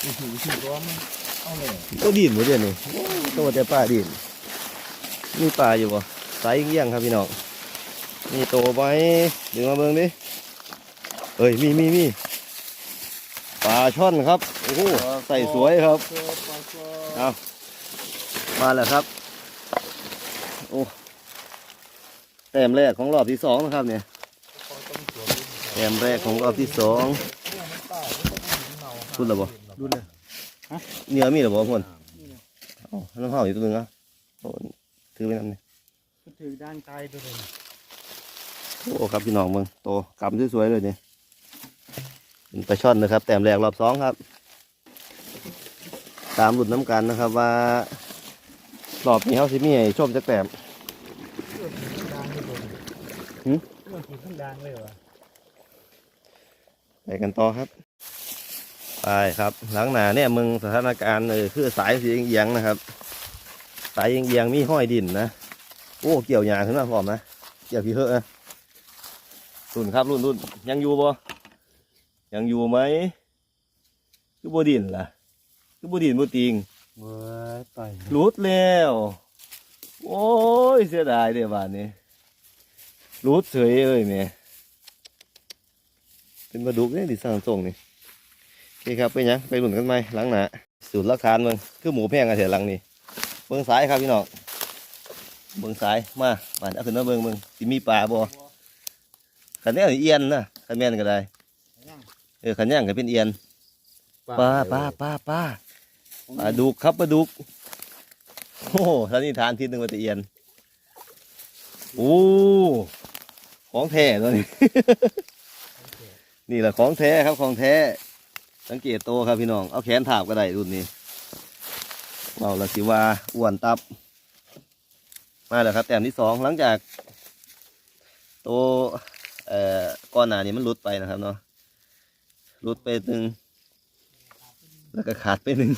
ถือถือตัวมันเอาเลยวดินหมดเลยนี่ตัวแต่ปลาดินมีปลาอยู่บ่สายเงี้ยงครับพี่น้องมีโตไว้ดึงมาเบิ่งดิเอ้ยมีมีมีปลาช่อนครับโอ้โหใส่สวยครับเอปลามาแล้วครับโอ้แต้มแรกของรอบที่สองนะครับเนี่ยแต้มแรกของรอบที่สองพูดแล้วบ่ ดูเลยเนื้อมีหรือบ่พ่นเอ้าน้ำเห่าอยู่ตัวหนึงอะโอ้ถือไปนั่นนี่มันถือด้านไกลตัวเลยโอ้ครับพี่น้องเมืองโตกำสวยๆเลยเนี่ยเป็นปลาช่อนนะครับ แต้มแรกรอบสองครับ ตามหลุดน้ำกันนะครับว่ารอบนี้เขาสิมีให้ชมจักแต้มเพื่อนถือข้างดังเลยหืมเพื่อนถือข้างดังเลยวะไปกันต่อครับ ไปครับ หลังหนาเนี่ยมึงสถานการณ์เออคือสายสีเอียงๆนะครับ สายเอียงๆมีห้อยดินนะ โอ้เกี่ยวหยาขึ้นมาพร้อมนะ เกี่ยวพี่เหอะนะรุ่นครับรุ่นรุ่นยังอยู่บ่ยังอยู่ไหมคือบ่ดินล่ะคือบ่ดินบ่ติงเว้ยไปหลุดแล้ว โอ้ยเสียดายเด้บ้านนี้หลุดเฉยเอ้ยแม่เป็นปลาดุกเนี่ยดิสั่งส่งนี่โอเคครับไปยังไปหลุนกันไหมหลังหนาสูตรราคาเมืองคือหมูแพงอะเถอะหลังนี้เบิ้งซ้ายครับพี่น้องเบิ้งซ้ายมาบ้านเอาขึ้นมาเบิ้งเบิ้งสิมีปลาบ่ขันนี้เอียนนะขันแม่นก็ได้เออขันย่างก็เป็นเอียนปลาปลาปลาปลาปลาดุกครับปลาดุกโอ้โหท่านี่ทานทิศหนึ่งมาตะเอียนโอ้ของแท้ตัวนี้ นี่แหละของแท้ครับของแท้ สังเกตโตครับพี่น้อง เอาแขนถาบก็ได้รุ่นนี้เราละสิว่าอ้วนตับ มาแล้วครับ แต้มที่สองหลังจาก โตเอ่อก้อนหนานี้มันหลุดไปนะครับเนาะหลุดไปหนึ่งแล้วก็ขาดไปหนึ่ง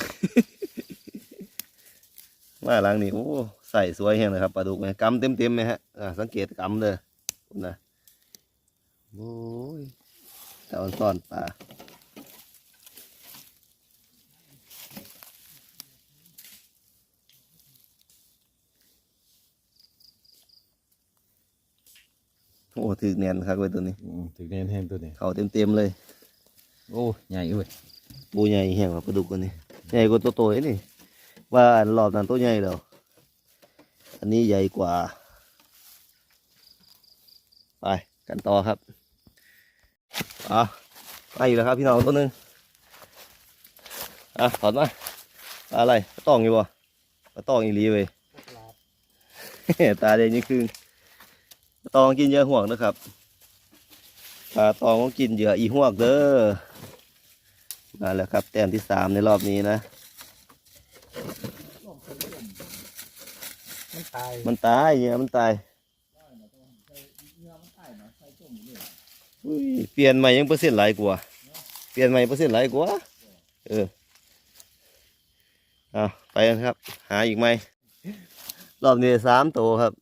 มาหลังนี่โอ้ใส่สวยแห้งเลยครับปลาดุกไหมกำเต็มเต็มไหมฮะสังเกตกำเลยนะโอ้ยแต่อ่อนซ่อนปลา โอ้ถือแน่นครับเว้ยตัวนี้ถึงเน้นแห้งตัวนี้เขาเต็มเต็มๆเลย โอ้ใหญ่เว้ยปูใหญ่แห้งกว่าปลาดุกตัวนี้ใหญ่กว่าตัวโตๆนี่ ว่าอันรอบนั้นตัวใหญ่แล้วอันนี้ใหญ่กว่า ไปกันต่อครับอะไปอีกแล้วครับพี่น้องตัวหนึ่งอะถอดมาปลาอะไรปลาตองอยู่บ่ปลาตองอีหลีเว้ย ตาเด่นยิ่งคืนปลา ตองกินเหยื่อห่วงนะครับปลาตองก็กินเหยื่ออีห่วงเด้อมาแล้วครับ แต้มที่สามในรอบนี้นะ มันตายมันตายเหยื่อมันตายอุ้ยเปลี่ยนใหม่ยังเปอร์เซ็นต์หลายกว่า เปลี่ยนใหม่เปอร์เซ็นต์หลายกว่า เออเอาไปกันครับ หาอีกไหมรอบนี้ได้สามตัวครับ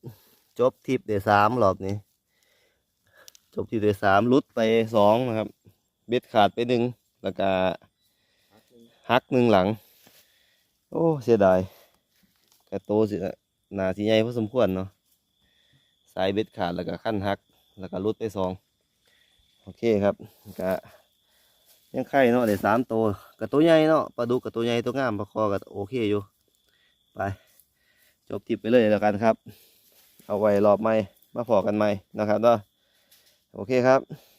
จบทิปเดสามรอบนี้ จบทิปเดสามลุดไปสองนะครับ เบ็ดขาดไปหนึ่งแล้วก็หักหนึ่งหลัง โอ้เสียดายกระโตสิหนาสีใหญ่พอสมควรเนาะสายเบ็ดขาดแล้วก็ขั้นหัก แล้วก็ลุดไปสองโอเคครับก็ยังไข่เนาะได้สามตัวกับตัวใหญ่เนาะปลาดุกกับตัวใหญ่ตัวงามปลาคอกับโอเคอยู่ ไป จบทิปไปเลยแล้วกันครับ เอาไว้รอบใหม่มาพอกันใหม่นะครับเนาะโอเคครับ